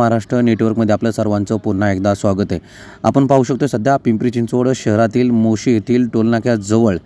महाराष्ट्र नेटवर्कमध्ये आपलं सर्वांचं पुन्हा एकदा स्वागत आहे. आपण पाहू शकतो सध्या पिंपरी चिंचवड शहरातील मोशी येथील टोलनाक्याजवळ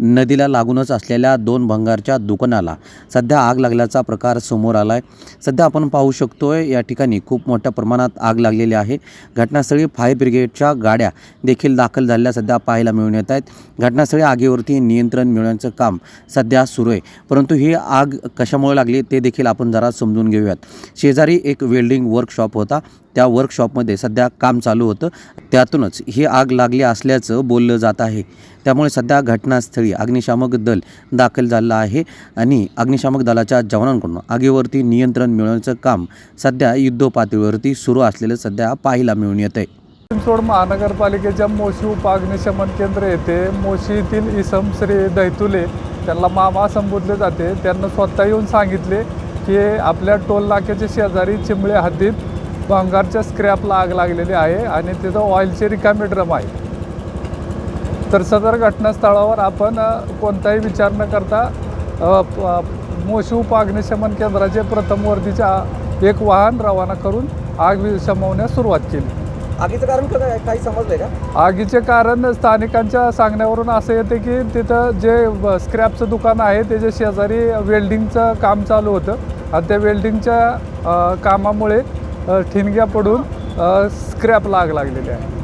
नदीला लागूनच असलेल्या दोन भंगारच्या दुकानाला सध्या आग लागल्याचा प्रकार समोर आला आहे सध्या आपण पाहू शकतोय या ठिकाणी खूप मोठ्या प्रमाणात आग लागलेली आहे. घटनास्थळी फायर ब्रिगेडच्या गाड्या देखील दाखल झालेल्या सध्या पाहायला मिळून येत आहेत. घटनास्थळी आगीवरती नियंत्रण मिळवण्याचं काम सध्या सुरू आहे. परंतु ही आग कशामुळे लागली ते देखील आपण जरा समजून घेऊयात. शेजारी एक वेल्डिंग वर्कशॉप होता. त्या वर्कशॉपमध्ये सध्या काम चालू होतं. त्यातूनच ही आग लागली असल्याचं बोललं जात आहे. त्यामुळे सध्या घटनास्थळी अग्निशामक दल दाखल झालं आहे आणि अग्निशामक दलाच्या जवानांकडून आगीवरती नियंत्रण मिळवण्याचं काम सध्या युद्धपातळीवरती सुरू असलेलं सध्या पाहायला मिळून येत आहे चिंचवड महानगरपालिकेच्या मोशी उपअग्निशमन केंद्र येथे मोशी इसम श्री दैतुले त्यांना मामा संबोधले जाते. त्यांना स्वतः येऊन सांगितले की आपल्या टोल नाक्याच्या शेजारी चिंबळे हद्दीत भंगारच्या स्क्रॅपला आग लागलेली आहे आणि तिथं ऑइलचे रिकामे ड्रम आहे. तर सदर घटनास्थळावर आपण कोणताही विचार न करता अ, प- मोशी उपअग्निशमन केंद्राचे प्रथम वर्दीच्या एक वाहन रवाना करून आग शमवण्यास सुरुवात केली. आगीचं कारण? काही समजलंय का? आगीचे कारण स्थानिकांच्या सांगण्यावरून असं येते की तिथं जे स्क्रॅपचं दुकान आहे त्याच्या शेजारी वेल्डिंगचं काम चालू होतं. आणि त्या वेल्डिंगच्या कामामुळे ठिणग्या पडून स्क्रॅप लाग आग लागलेली आहे.